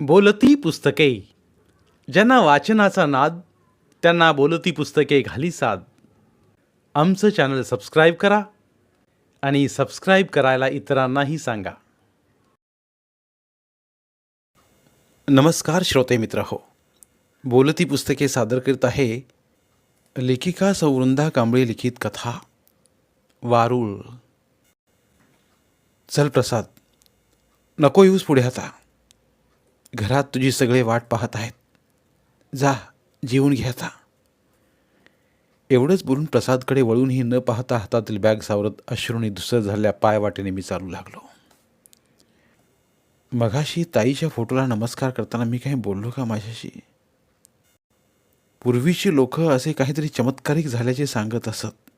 बोलती पुस्तके. ज्यांना वाचनाचा नाद त्यांना बोलती पुस्तके घाली साद. आमचं चॅनल सबस्क्राईब करा आणि सबस्क्राईब करायला इतरांनाही सांगा. नमस्कार श्रोते मित्र हो. बोलती पुस्तके सादर करीत आहे लेखिका सौवृंदा कांबळे लिखित कथा वारुळ. चल प्रसाद नको येऊस पुढे आता. घरात तुझी सगळे वाट पाहत आहेत. जा जेवून घे एवढंच बोलून प्रसादकडे वळूनही न पाहता हातातील बॅग सावरत अश्रुणी दुसरं झालेल्या पाय वाटेने मी चालू लागलो. मघाशी ताईच्या फोटोला नमस्कार करताना मी काही बोललो का माझ्याशी? पूर्वीची लोक असे काहीतरी चमत्कारिक झाल्याचे सांगत असत.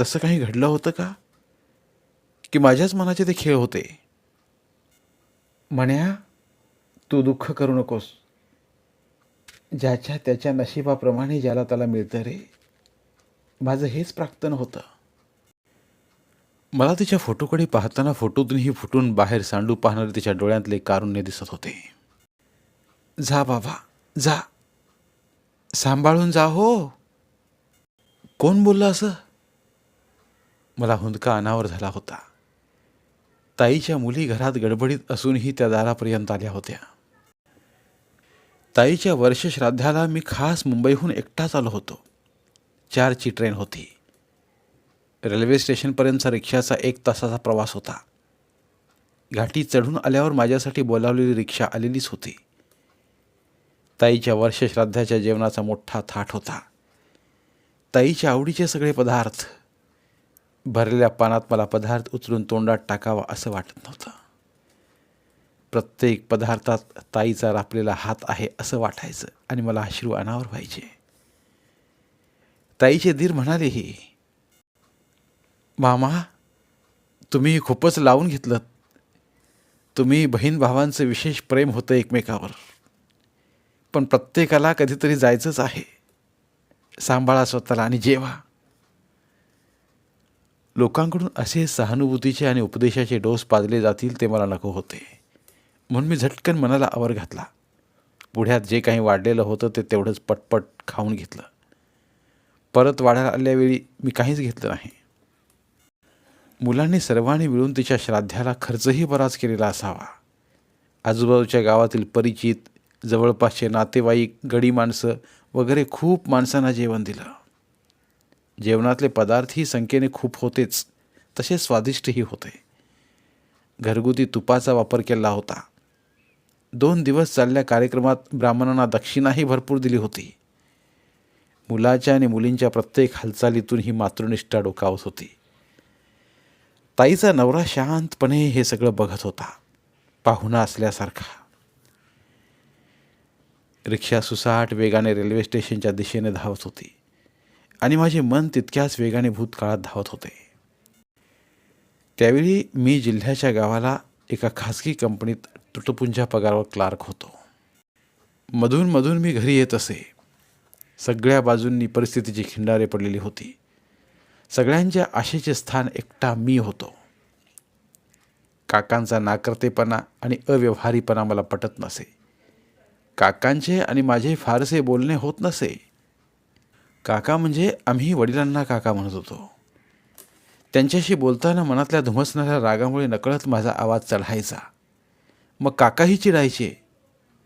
तसं काही घडलं होतं का? की माझ्याच मनाचे ते खेळ होते. म्हण्या तू दुःख करू नकोस. ज्याच्या त्याच्या नशिबाप्रमाणे ज्याला त्याला मिळतं रे माझं हेच प्राक्तन होतं. मला तिच्या फोटोकडे पाहताना फोटोतूनही फुटून बाहेर सांडू पाहणारे तिच्या डोळ्यातले कारुण्य दिसत होते. जा बाबा जा. सांभाळून जा हो. कोण बोललं असं? मला हुंदका अनावर झाला होता. ताईच्या मुली घरात गडबडीत असूनही त्या दारापर्यंत आल्या होत्या. ताईच्या वर्षश्राद्धाला मी खास मुंबईहून एकटाच आलो होतो. चारची ट्रेन होती. रेल्वे स्टेशनपर्यंतचा रिक्षाचा एक तासाचा प्रवास होता. घाटी चढून आल्यावर माझ्यासाठी बोलावलेली रिक्षा आलेलीच होती. ताईच्या वर्षश्राद्धाच्या जेवणाचा मोठा थाट होता. ताईच्या आवडीचे सगळे पदार्थ भरलेल्या पानात मला पदार्थ उचलून तोंडात टाकावा असं वाटत नव्हतं. प्रत्येक पदार्थात ताईचा रापलेला हात आहे असं वाटायचं आणि मला अश्रू अनावर व्हायचे. ताईचे दीर म्हणालेही मामा तुम्ही खूपच लावून घेतलं तुम्ही बहीण भावांचं विशेष प्रेम होतं एकमेकावर. पण प्रत्येकाला कधीतरी जायचंच आहे. सांभाळा स्वतःला आणि जेवा. लोकांकडून असे सहानुभूतीचे आणि उपदेशाचे डोस पाजले जातील ते मला नको होते. म्हणून मी झटकन मनाला आवर घातला. पुढ्यात जे काही वाढलेलं होतं ते तेवढंच पटपट खाऊन घेतलं. परत वाढायला आल्यावेळी मी काहीच घेतलं नाही. मुलांनी सर्वांनी मिळून तिच्या श्राद्धाला खर्चही बराच केलेला असावा. आजूबाजूच्या गावातील परिचित जवळपासचे नातेवाईक गडी माणसं वगैरे खूप माणसांना जेवण दिलं. जेवणातले पदार्थही संख्येने खूप होतेच तसे स्वादिष्टही होते. घरगुती तुपाचा वापर केला होता. दोन दिवस चालल्या कार्यक्रमात ब्राह्मणांना दक्षिणाही भरपूर दिली होती. मुलाच्या आणि मुलींच्या प्रत्येक हालचालीतून ही मातृनिष्ठा डोकावत होती. ताईचा नवरा शांतपणे हे सगळं बघत होता पाहुणा असल्यासारखा. रिक्षा सुसाट वेगाने रेल्वे स्टेशनच्या दिशेने धावत होती आणि माझे मन तितक्याच वेगाने भूतकाळात धावत होते. त्यावेळी मी जिल्ह्याच्या गावाला एका खाजगी कंपनीत तुटपुंजा पगारावर क्लार्क होतो. मधून मधून मी घरी येत असे. सगळ्या बाजूंनी परिस्थितीची खिंडारे पडलेली होती. सगळ्यांच्या आशेचे स्थान एकटा मी होतो. काकांचा नाकर्तेपणा आणि अव्यवहारीपणा मला पटत नसे. काकांचे आणि माझे फारसे बोलणे होत नसे. काका म्हणजे आम्ही वडिलांना काका म्हणत होतो. त्यांच्याशी बोलताना मनातल्या धुमसणाऱ्या रागामुळे नकळत माझा आवाज चढायचा. मग काकाही चिडायचे.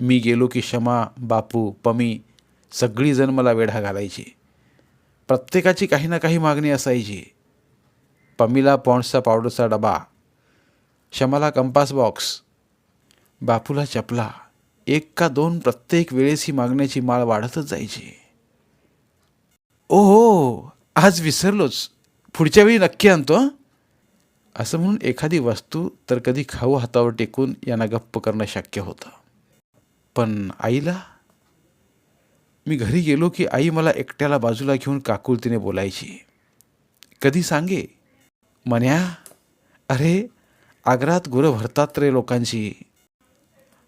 मी गेलो की क्षमा बापू पमी सगळीजण मला वेढा घालायचे. प्रत्येकाची काही ना काही मागणी असायची. पमीला पॉन्ड्सचा पावडरचा डबा क्षमाला कंपास बॉक्स बापूला चपला एक का दोन प्रत्येक वेळेस ही मागण्याची माळ वाढतच जायची. ओ हो आज विसरलोच. पुढच्या वेळी नक्की आणतो असं म्हणून एखादी वस्तू तर कधी खाऊ हातावर टेकून यांना गप्प करणं शक्य होतं. पण आईला मी घरी गेलो की आई मला एकट्याला बाजूला घेऊन काकुळतीने बोलायची. कधी सांगे म्हण्या अरे आग्रात गुरं भरतात रे लोकांची.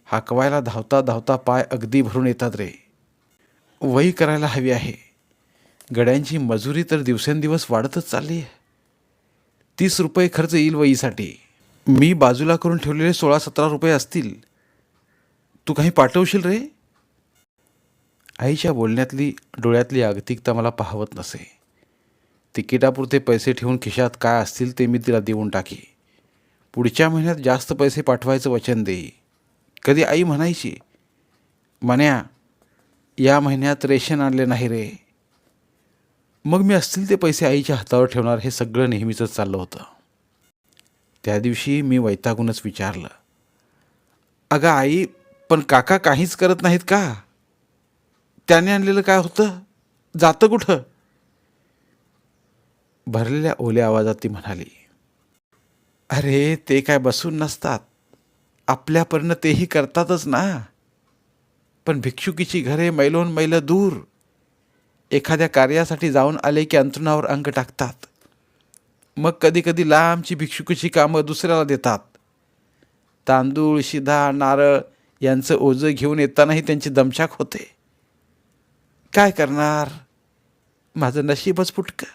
हाकवायला धावता धावता पाय अगदी भरून येतात रे. वही करायला हवी आहे. गड्यांची मजुरी तर दिवसेंदिवस वाढतच चालली आहे. तीस रुपये खर्च येईल वहीसाठी. मी बाजूला करून ठेवलेले सोळा सतरा रुपये असतील. तू काही पाठवशील रे? आईच्या बोलण्यातली डोळ्यातली अगतिकता मला पाहवत नसे. तिकिटापुरते पैसे ठेवून खिशात काय असतील ते मी तिला देऊन टाकी. पुढच्या महिन्यात जास्त पैसे पाठवायचं वचन देई कधी आई म्हणायची मन्या या महिन्यात रेशन आणले नाही रे. मग मी असतील ते पैसे आईच्या हातावर ठेवणार हे सगळं नेहमीचंच चाललं होतं. त्या दिवशी मी वैतागूनच विचारलं अगं आई पण काका काहीच करत नाहीत का? त्याने आणलेलं काय होतं? जातं कुठं? भरलेल्या ओल्या आवाजात ती म्हणाली अरे ते काय बसून नसतात. आपल्यापर्यंत तेही करतातच ना. पण भिक्षुकीची घरे मैलोन मैल दूर. एखाद्या कार्यासाठी जाऊन आले की अंतरुणावर अंक टाकतात. मग कधी कधी लांबची भिक्षुकीची कामं दुसऱ्याला देतात. तांदूळ शिधा नारळ यांचं ओझं घेऊन येतानाही त्यांची दमछाक होते. काय करणार? माझं नशीबच फुटकं.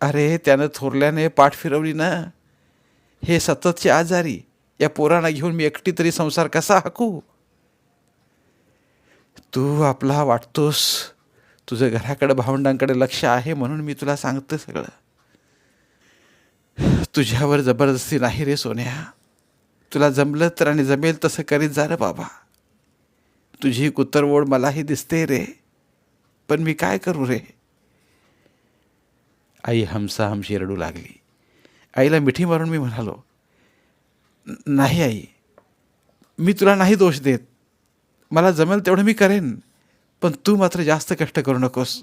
अरे त्यानं थोरल्याने पाठ फिरवली ना. हे सततचे आजारी या पोरांना घेऊन मी एकटी तरी संसार कसा हाकू? तू आपला वाटतोस. तुझं घराकडं भावंडांकडे लक्ष आहे म्हणून मी तुला सांगते सगळं. तुझ्यावर जबरदस्ती नाही रे सोन्या. तुला जमलं तर आणि जमेल तसं करीत जा रे बाबा. तुझी कुतरवोड मलाही दिसते रे. पण मी काय करू रे? आई हमसा हमशी रडू लागली. आईला मिठी मारून मी म्हणालो नाही आई. मी तुला नाही दोष देत. मला जमेल तेवढं मी करेन पण तू मात्र जास्त कष्ट करू नकोस.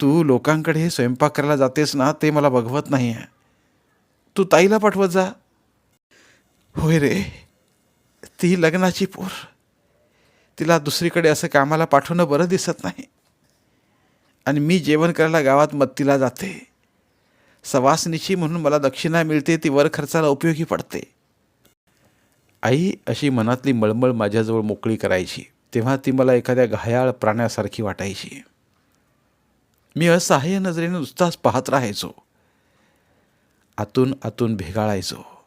तू लोकांकडे स्वयंपाक करायला जातेस ना ते मला बघवत नाही आहे तू ताईला पाठवत जा. होय रे ती लग्नाची पोर. तिला दुसरीकडे असं कामाला पाठवणं बरं दिसत नाही. आणि मी जेवण करायला गावात मत्तीला जाते. सवासनीची म्हणून मला दक्षिणा मिळते ती वर खर्चाला उपयोगी पडते. आई अशी मनातली मळमळ माझ्याजवळ मोकळी करायची तेव्हा ती मला एखाद्या घायाळ प्राण्यासारखी वाटायची. मी असहाय्य नजरेने नुसताच पाहत राहायचो. आतून आतून भेगाळायचो.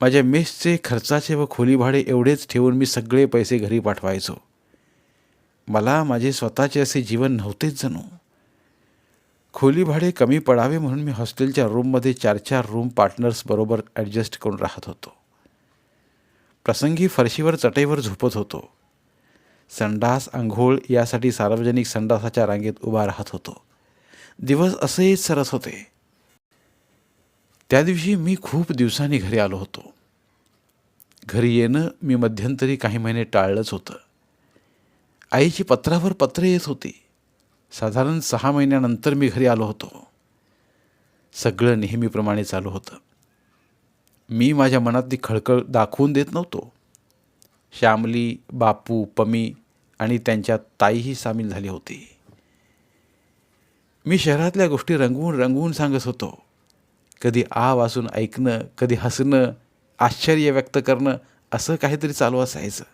माझ्या मेसचे खर्चाचे व खोली भाडे एवढेच ठेवून मी सगळे पैसे घरी पाठवायचो. मला माझे स्वतःचे असे जीवन नव्हतेच जणू. खोली भाडे कमी पडावे म्हणून मी हॉस्टेलच्या रूममध्ये चार चार रूम पार्टनर्स बरोबर ॲडजस्ट करून राहत होतो. प्रसंगी फरशीवर चटईवर झोपत होतो. संडास आंघोळ यासाठी सार्वजनिक संडासाच्या रांगेत उभा राहत होतो. दिवस असेच सरत होते. त्या दिवशी मी खूप दिवसांनी घरी आलो होतो. घरी येणं मी मध्यंतरी काही महिने टाळलंच होतं. आईची पत्रावर पत्रे येत होती. साधारण सहा महिन्यानंतर मी घरी आलो होतो. सगळं नेहमीप्रमाणे चालू होतं. मी माझ्या मनातली खळखळ दाखवून देत नव्हतो. श्यामली बापू पमी आणि त्यांच्या ताईही सामील झाली होती. मी शहरातल्या गोष्टी रंगवून रंगवून सांगत होतो. कधी आ वाचून ऐकणं कधी हसणं आश्चर्य व्यक्त करणं असं काहीतरी चालू असायचं.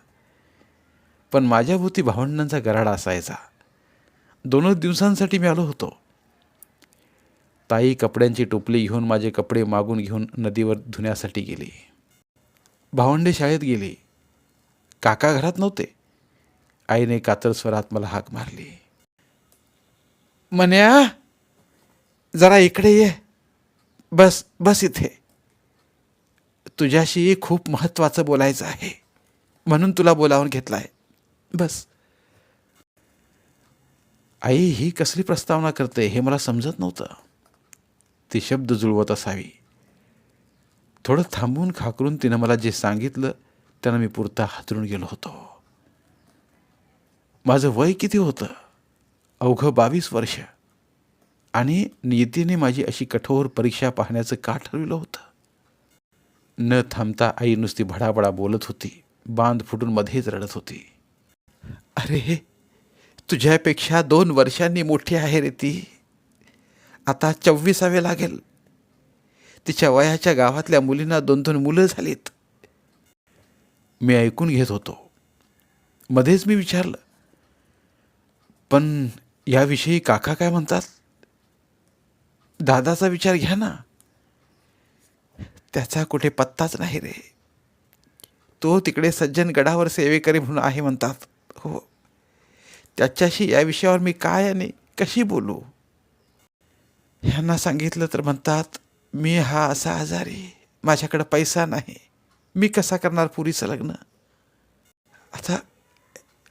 पण माझ्याभोवती भावंडांचा गराडा असायचा. दोनच दिवसांसाठी मी आलो होतो. ताई कपड्यांची टोपली घेऊन माझे कपडे मागून घेऊन नदीवर धुण्यासाठी गेली. भावंडे शाळेत गेली. काका घरात नव्हते. आईने कातर स्वरात मला हाक मारली. म्हण्या जरा इकडे ये. बस बस इथे. तुझ्याशी खूप महत्त्वाचं बोलायचं आहे. म्हणून तुला बोलावून घेतलाय. बस. आई ही कसली प्रस्तावना करते हे मला समजत नव्हतं. ती शब्द जुळवत असावी. थोडं थांबून खाकरून तिनं मला जे सांगितलं त्यानं मी पुरता हातरून गेलो होतो. माझं वय किती होतं? अवघं बावीस वर्ष. आणि नियतीने माझी अशी कठोर परीक्षा पाहण्याचं का ठरविलं होतं? न थांबता आई नुसती भडाभडा बोलत होती बांध फुटून मध्येच रडत होती. अरे तुझ्यापेक्षा दोन वर्षांनी मोठी आहे रे ती. आता चव्वीसावे लागेल. तिच्या वयाच्या गावातल्या मुलींना दोन दोन मुलं झालीत. मी ऐकून घेत होतो. मध्येच मी विचारलं पण याविषयी काका काय म्हणतात? दादाचा विचार घ्या ना. त्याचा कुठे पत्ताच नाही रे. तो तिकडे सज्जन गडावर सेवेकरी म्हणून आहे म्हणतात. हो. त्याच्याशी या विषयावर मी काय आणि कशी बोलू? ह्यांना सांगितलं तर म्हणतात मी हा असा आजारी माझ्याकडं पैसा नाही. मी कसा करणार पुरीचं लग्न? आता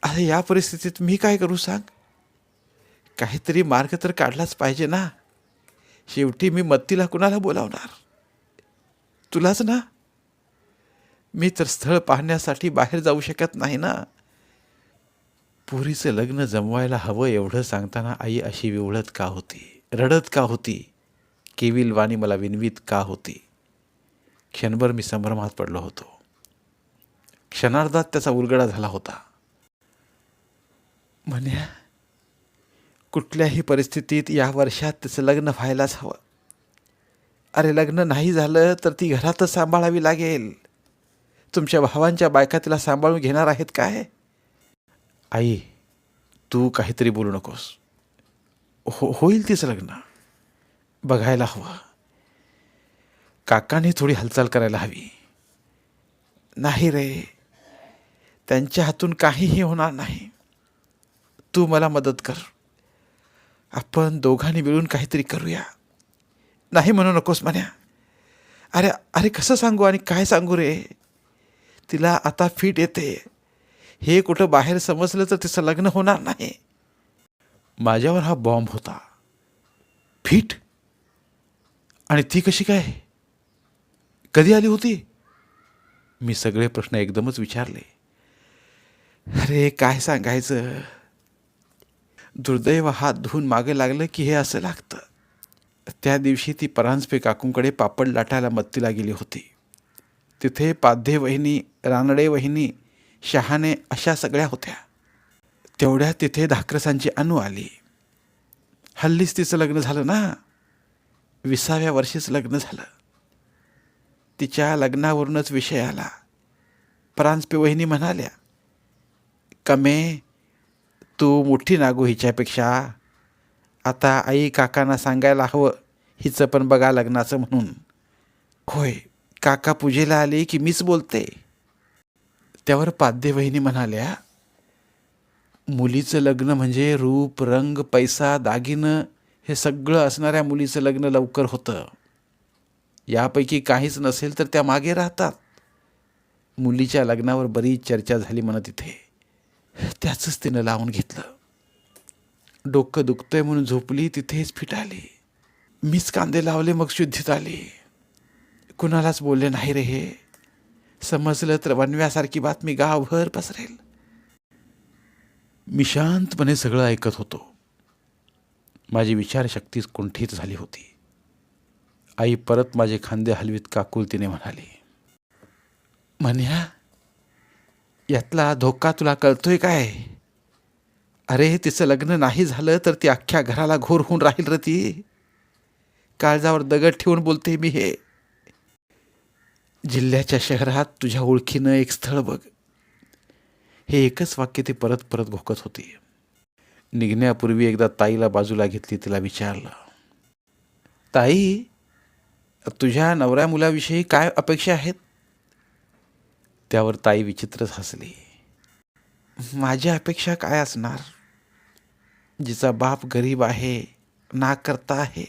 आता या परिस्थितीत मी काय करू सांग? काहीतरी मार्ग तर काढलाच पाहिजे ना. शेवटी मी मत्तीला कुणाला बोलावणार? तुलाच ना. मी तर स्थळ पाहण्यासाठी बाहेर जाऊ शकत नाही ना. पुरीचं लग्न जमवायला हवं एवढं सांगताना आई अशी विवळत का होती? रडत का होती? केविल वाणी मला विनवीत का होती? क्षणभर मी संभ्रमात पडलो होतो. क्षणार्धात त्याचा उलगडा झाला होता. म्हण्या कुठल्याही परिस्थितीत या वर्षात त्याचं लग्न व्हायलाच हवं. अरे लग्न नाही झालं तर ती घरातच सांभाळावी लागेल. तुमच्या भावांच्या बायका तिला सांभाळून घेणार आहेत काय? आई तू काहीतरी बोलू नकोस. हो होईल तिचं लग्न. बघायला हवं. काकाने थोडी हालचाल करायला हवी. नाही रे. त्यांच्या हातून काहीही होणार नाही. तू मला मदत कर. आपण दोघांनी मिळून काहीतरी करूया. नाही म्हणू नकोस म्हण्या अरे अरे कसं सांगू आणि काय सांगू रे? तिला आता फिट येते. हे कुठं बाहेर समजलं तर तिचं लग्न होणार नाही. माझ्यावर हा बॉम्ब होता. फिट. आणि ती कशी काय? कधी आली होती? मी सगळे प्रश्न एकदमच विचारले. अरे काय सांगायचं? दुर्दैव हात धुवून मागे लागलं की हे असं लागतं. त्या दिवशी ती परांजपे काकूंकडे पापड लाटायला मत्तीला गेली होती. तिथे पाध्ये वहिनी रानडे वहिनी शहाणे अशा सगळ्या होत्या. तेवढ्या तिथे धाकरसांची अनु आली. हल्लीच तिचं लग्न झालं ना? विसाव्या वर्षीच लग्न झालं. तिच्या लग्नावरूनच विषय आला. परांजपे वहिनी म्हणाल्या कमे तू मोठी नागू हिच्यापेक्षा. आता आई काकांना सांगायला हवं हिचं पण बघा लग्नाचं म्हणून. होय काका पूजेला आले की मीच बोलते. त्यावर पाद्य वहिनी म्हणाल्या मुलीचं लग्न म्हणजे रूप रंग पैसा दागिनं हे सगळं असणाऱ्या मुलीचं लग्न लवकर होतं. यापैकी काहीच नसेल तर त्या मागे राहतात. मुलीच्या लग्नावर बरीच चर्चा झाली म्हणा तिथे त्याचंच तिनं लावून घेतलं. डोकं दुखतंय म्हणून झोपली तिथेच फिटाली. मीच कांदे लावले मग शुद्धीत आली. कुणालाच बोलले नाही रे हे. समजलं तर वनव्यासारखी बातमी गावभर पसरेल. मी शांतपणे सगळं ऐकत होतो. माझी विचारशक्तीच कुंठित झाली होती. आई परत माझे खांदे हलवीत काकुलतीने म्हणाली म्हण्या यातला धोका तुला कळतोय काय? अरे तिचं लग्न नाही झालं तर ती अख्ख्या घराला घोर होऊन राहील र ती. काळजावर दगड ठेवून बोलते मी हे. जिल्ह्याच्या शहरात तुझ्या ओळखीनं एक स्थळ बघ. हे एकच वाक्य ती परत परत घोकत होती. निघण्यापूर्वी एकदा ताईला बाजूला घेतली तिला विचारलं ताई तुझ्या नवऱ्या मुलाविषयी काय अपेक्षा आहेत? त्यावर ताई विचित्रच हसली. माझ्या अपेक्षा काय असणार? जिचा बाप गरीब आहे ना करता आहे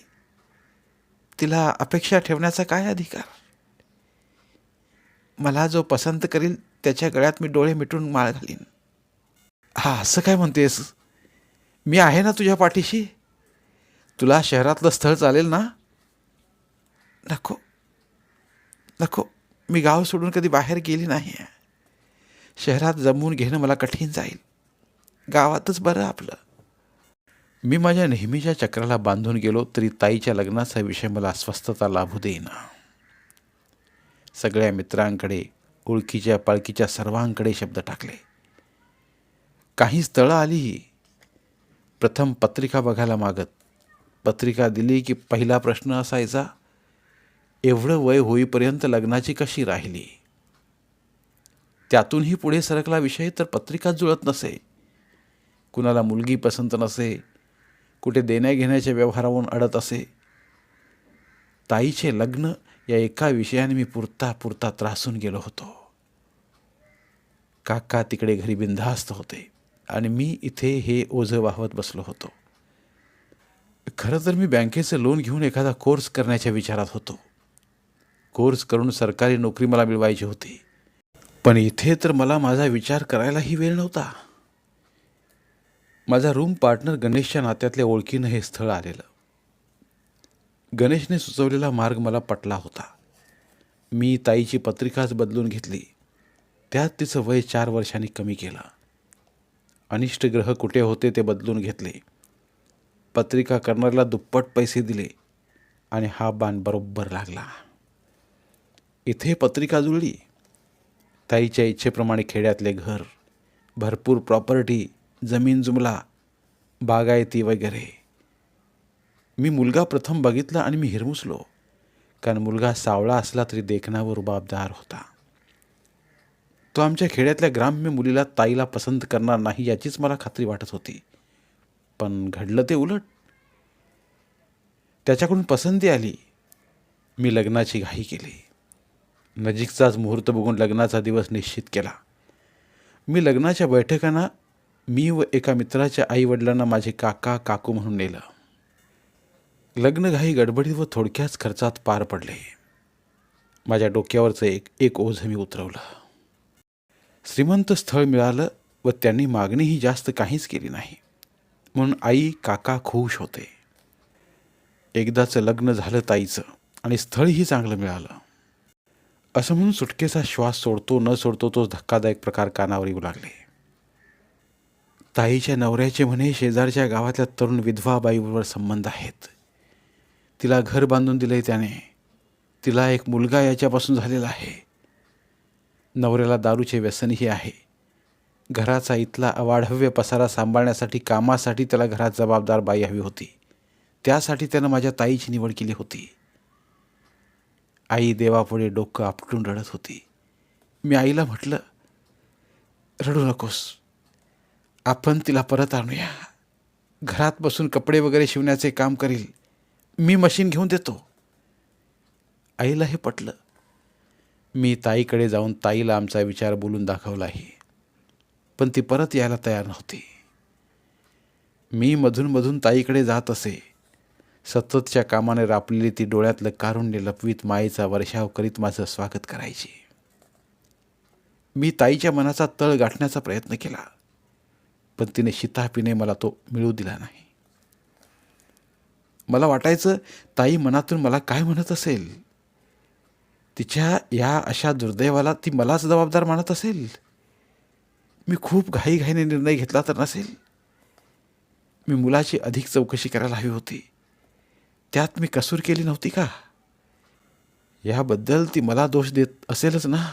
तिला अपेक्षा ठेवण्याचा काय अधिकार? मला जो पसंत करील त्याच्या गळ्यात मी डोळे मिटून माळ घालीन. हा असं काय म्हणतेस? मी आहे ना तुझ्या पाठीशी? तुला शहरातलं स्थळ चालेल ना? नको. नको. मी गाव सोडून कधी बाहेर गेली नाही शहरात जमवून घेणं मला कठीण जाईल. गावातच बरं आपलं. मी माझ्या नेहमीच्या चक्राला बांधून गेलो तरी ताईच्या लग्नाचा विषय मला अस्वस्थता लाभू देईना. सगळ्या मित्रांकडे ओळखीच्या पाळखीच्या सर्वांकडे शब्द टाकले. काही स्थळं आली प्रथम पत्रिका बघायला मागत. पत्रिका दिली की पहिला प्रश्न असायचा एवढं वय होईपर्यंत लग्नाची कशी राहिली? त्यातूनही पुढे सरकला विषय तर पत्रिका जुळत नसे. कुणाला मुलगी पसंत नसे कुठे देण्याघेण्याच्या व्यवहारावरून अडत असे. ताईचे लग्न या एका विषयाने मी पुरता पुरता त्रासून गेलो होतो. काका तिकडे घरी बिनधास्त होते आणि मी इथे हे ओझं वाहवत बसलो होतो. खरं तर मी बँकेचं लोन घेऊन एखादा कोर्स करण्याच्या विचारात होतो. कोर्स करून सरकारी नोकरी मला मिळवायची होती. पण इथे तर मला माझा विचार करायलाही वेळ नव्हता. माझा रूम पार्टनर गणेशच्या नात्यातल्या ओळखीनं हे स्थळ आलेलं. गणेशने सुचवलेला मार्ग मला पटला होता. मी ताईची पत्रिकाच बदलून घेतली. त्यात तिचं वय चार वर्षांनी कमी केलं. अनिष्ट ग्रह कुठे होते ते बदलून घेतले. पत्रिका करणाऱ्याला दुप्पट पैसे दिले आणि हा बाण बरोबर लागला. इथे पत्रिका जुळली. ताईच्या इच्छेप्रमाणे खेड्यातले घर भरपूर प्रॉपर्टी जमीन जुमला बागायती वगैरे. मी मुलगा प्रथम बघितला आणि मी हिरमुसलो. कारण मुलगा सावळा असला तरी देखण्यावर रुबाबदार होता. तो आमच्या खेड्यातल्या ग्राम्य मुलीला ताईला पसंत करणार नाही याचीच मला खात्री वाटत होती. पण घडलं ते उलट. त्याच्याकडून पसंती आली. मी लग्नाची घाई केली. नजीकचाच मुहूर्त बघून लग्नाचा दिवस निश्चित केला. मी लग्नाच्या बैठकांना मी व एका मित्राच्या आईवडिलांना माझे काका काकू म्हणून नेलं. लग्नघाई गडबडीत व थोडक्याच खर्चात पार पडले. माझ्या डोक्यावरचं एक एक ओझं मी उतरवलं. श्रीमंत स्थळ मिळालं व त्यांनी मागणीही जास्त काहीच केली नाही. म्हणून आई काका खुश होते. एकदाचं लग्न झालं ताईचं आणि स्थळही चांगलं मिळालं. असं म्हणून सुटकेचा श्वास सोडतो न सोडतो तो धक्कादायक प्रकार कानावर येऊ लागले. ताईच्या नवऱ्याचे म्हणे शेजारच्या गावातल्या तरुण विधवा बाईबरोबर संबंध आहेत. तिला घर बांधून दिलं आहे त्याने. तिला एक मुलगा याच्यापासून झालेला आहे. नवऱ्याला दारूचे व्यसनही आहे. घराचा इथला अवाढव्य पसारा सांभाळण्यासाठी कामासाठी त्याला घरात जबाबदार बाई हवी होती. त्यासाठी त्यानं माझ्या ताईची निवड केली होती. आई देवापुढे डोकं आपटून रडत होती. मी आईला म्हटलं रडू नकोस. आपण तिला परत आणूया. घरात बसून कपडे वगैरे शिवण्याचे काम करील. मी मशीन घेऊन देतो. आईला हे पटलं. मी ताईकडे जाऊन ताईला आमचा विचार बोलून दाखवलाही पण ती परत यायला तयार नव्हती. मी मधूनमधून ताईकडे जात असे. सततच्या कामाने रापलेली ती डोळ्यातलं कारुण्य लपवीत मायेचा वर्षाव करीत माझं स्वागत करायची. मी ताईच्या मनाचा तळ गाठण्याचा प्रयत्न केला. पण तिने शितापिने मला तो मिळू दिला नाही. मला वाटायचं ताई मनातून मला काय म्हणत असेल? तिच्या या अशा दुर्दैवाला ती मलाच जबाबदार मानत असेल? मी खूप घाईघाईने निर्णय घेतला तर नसेल? मी मुलाची अधिक चौकशी करायला हवी होती. त्यात मी कसूर केली नव्हती का? याबद्दल ती मला दोष देत असेलच ना?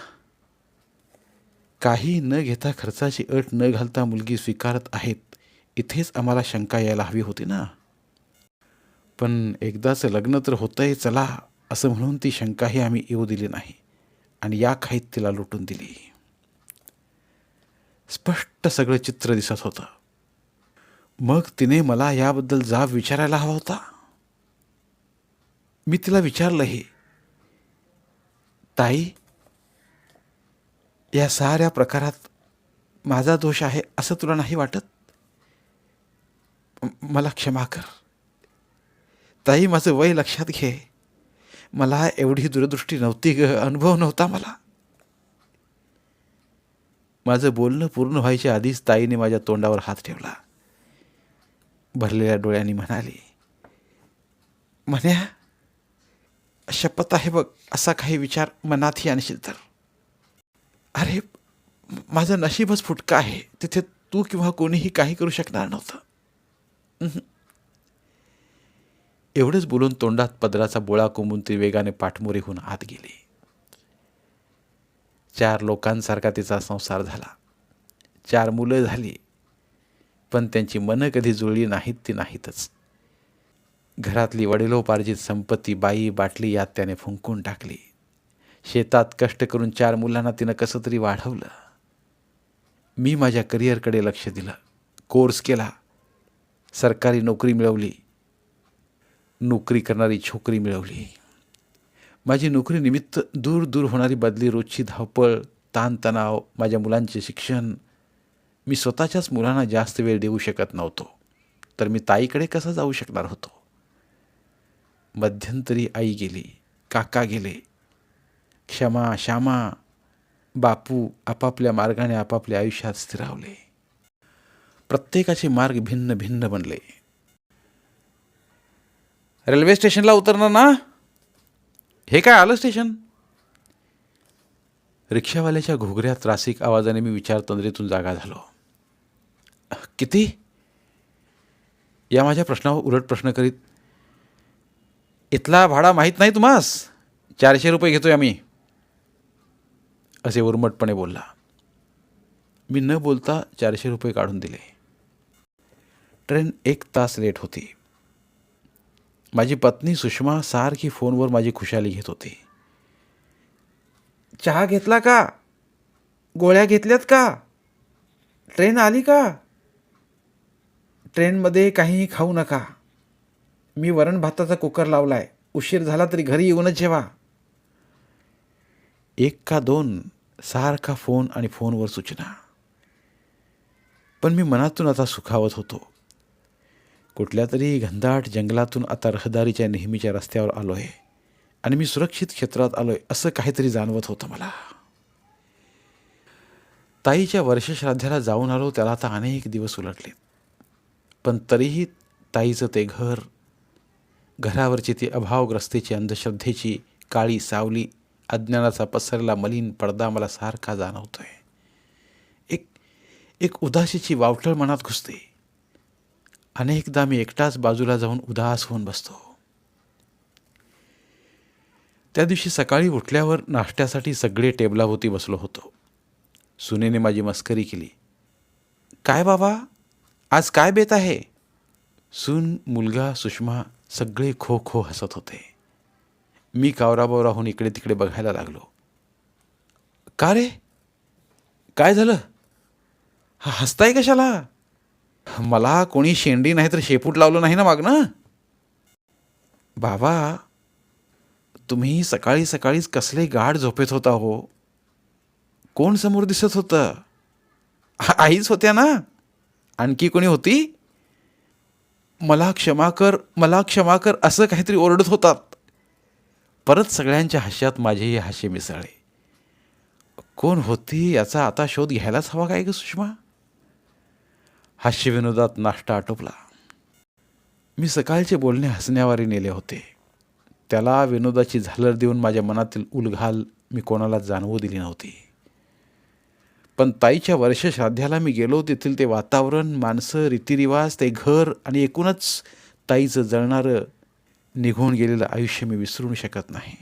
काही न घेता खर्चाची अट न घालता मुलगी स्वीकारत आहेत इथेच आम्हाला शंका यायला हवी होती ना? पण एकदाचं लग्न तर होतंय चला असं म्हणून ती शंकाही आम्ही येऊ दिली नाही आणि या खाईत तिला लुटून दिली. स्पष्ट सगळं चित्र दिसत होतं. मग तिने मला याबद्दल जाब विचारायला हवा होता? मी तिला विचारलं हे. ताई या साऱ्या प्रकारात माझा दोष आहे असं तुला नाही वाटत? मला क्षमा कर. ताई माझं वय लक्षात घे. मला एवढी दूरदृष्टी नव्हती ग अनुभव नव्हता मला. माझं बोलणं पूर्ण व्हायच्या आधीच ताईने माझ्या तोंडावर हात ठेवला. भरलेल्या डोळ्यांनी म्हणाली म्हण्या शपथ आहे बघ असा काही विचार मनातही आणशील तर. अरे माझं नशीबच फुटका आहे. तिथे तू किंवा कोणीही काही करू शकणार नव्हतं. एवढंच बोलून तोंडात पदराचा बोळा कोंबून ती वेगाने पाठमोरीहून आत गेली. चार लोकांसारखा तिचा संसार झाला. चार मुलं झाली. पण त्यांची मनं कधी जुळली नाहीत ती नाहीतच. घरातली वडिलोपार्जित संपत्ती बाई बाटली यात त्याने फुंकून टाकली. शेतात कष्ट करून चार मुलांना तिनं कसं तरी वाढवलं. मी माझ्या करिअरकडे लक्ष दिलं. कोर्स केला. सरकारी नोकरी मिळवली. नोकरी करणारी छोकरी मिळवली. माझी नोकरीनिमित्त दूर दूर होणारी बदली रोजची धावपळ ताणतणाव माझ्या मुलांचे शिक्षण मी स्वतःच्याच मुलांना जास्त वेळ देऊ शकत नव्हतो. तर मी ताईकडे कसा जाऊ शकणार होतो? मध्यंतरी आई गेली काका गेले. क्षमा श्यामा बापू आपापल्या मार्गाने आपापल्या आयुष्यात स्थिरावले. प्रत्येकाचे मार्ग भिन्न भिन्न बनले. रेल्वे स्टेशनला उतरणार ना? हे काय आलं स्टेशन? रिक्षावाल्याच्या घोगऱ्या त्रासिक आवाजाने मी विचारतंद्रीतून जागा झालो. किती? या माझ्या प्रश्नावर उलट प्रश्न करीत इथला भाडा माहीत नाही तुम्हास? चारशे रुपये घेतोय आम्ही. असे उर्मटपणे बोलला. मी न बोलता चारशे रुपये काढून दिले. ट्रेन एक तास लेट होती. माझी पत्नी सुषमा सारखी फोनवर माझी खुशाली घेत होती. चहा घेतला का? गोळ्या घेतल्यात का? ट्रेन आली का? ट्रेनमध्ये काहीही खाऊ नका. मी वरण भाताचा कुकर लावलाय. उशीर झाला तरी घरी येऊनच जेवा. एक का दोन सारखा फोन आणि फोनवर सूचना. पण मी मनातून आता सुखावत होतो. कुठल्या तरी घनदाट जंगलातून आता रहदारीच्या नेहमीच्या रस्त्यावर आलो आहे आणि मी सुरक्षित क्षेत्रात आलो आहे असं काहीतरी जाणवत होतं मला. ताईच्या वर्षश्राद्धाला जाऊन आलो त्याला आता अनेक दिवस उलटलेत. पण तरीही ताईचं ते घर घरावरची ती अभावग्रस्तेची अंधश्रद्धेची काळी सावली अज्ञानाचा पसरला मलिन पडदा मला सारखा जाणवतोय. एक एक उदासीची वावटळ मनात घुसते. अनेकदा मी एकटाच बाजूला जाऊन उदास होऊन बसतो. त्या दिवशी सकाळी उठल्यावर नाश्त्यासाठी सगळे टेबलाभोवती बसलो होतो. सुनेने माझी मस्करी केली. काय बाबा? आज काय बेत आहे? सून मुलगा सुषमा सगळे खो खो हसत होते. मी कावराबावराहून इकडे तिकडे बघायला लागलो. का रे? काय झालं? हा हसताय कशाला? मला कोणी शेंडी नाही तर शेपूट लावलं नाही ना मागणं? बाबा तुम्ही सकाळी सकाळीच कसले गाढ झोपेत होता हो. कोण समोर दिसत होतं? आईच होत्या ना? आणखी कोणी होती? मला क्षमा कर मला क्षमा कर असं काहीतरी ओरडत होतात. परत सगळ्यांच्या हास्यात माझेही हास्य मिसळले. कोण होती याचा आता शोध घ्यायलाच हवा काय ग सुषमा? हास्यविनोदात नाश्ता आटोपला. मी सकाळचे बोलणे हसण्यावारी नेले होते. त्याला विनोदाची झालर देऊन माझ्या मनातील उलघाल मी कोणाला जाणवू दिली नव्हती. पण ताईच्या वर्षश्राद्धाला मी गेलो तेथील ते वातावरण माणसं रीतिरिवाज ते घर आणि एकूणच ताईचं जळणारं निघून गेलेलं आयुष्य मी विसरू शकत नाही.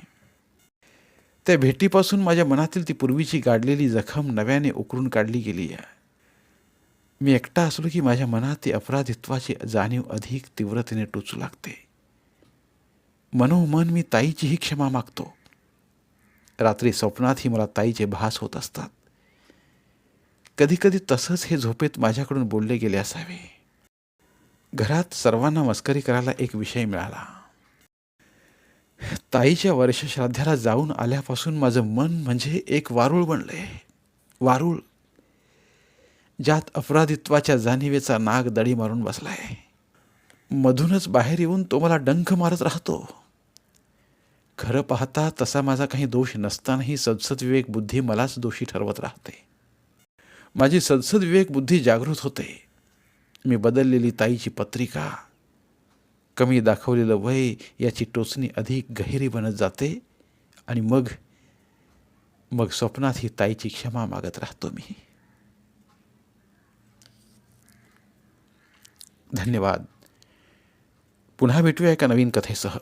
त्या भेटीपासून माझ्या मनातील ती पूर्वीची गाडलेली जखम नव्याने उकरून काढली गेली आहे मी एकटा असलो की माझ्या मनात ती अपराधित्वाची जाणीव अधिक तीव्रतेने टोचू लागते. मनोमन मी ताईचीही क्षमा मागतो. रात्री स्वप्नातही मला ताईचे भास होत असतात. कधीकधी तसंच हे झोपेत माझ्याकडून बोलले गेले असावे. घरात सर्वांना मस्करी करायला एक विषय मिळाला. ताईच्या वर्षश्राद्धाला जाऊन आल्यापासून माझं मन म्हणजे एक वारूळ बनलंय. वारूळ ज्यात अपराधित्वाच्या जाणिवेचा नाग दडी मारून बसलाय. मधूनच बाहेर येऊन तो मला डंख मारत राहतो. खरं पाहता तसा माझा काही दोष नसतानाही सदसद बुद्धी मलाच दोषी ठरवत राहते. माझी सदसद बुद्धी जागृत होते. मी बदललेली ताईची पत्रिका कमी दाखवलेलं वय याची टोचणी अधिक गहिरी बनत जाते आणि मग मग स्वप्नात ही ताईची क्षमा मागत राहतो मी. धन्यवाद. पुन्हा भेटूया एका नवीन कथेसह.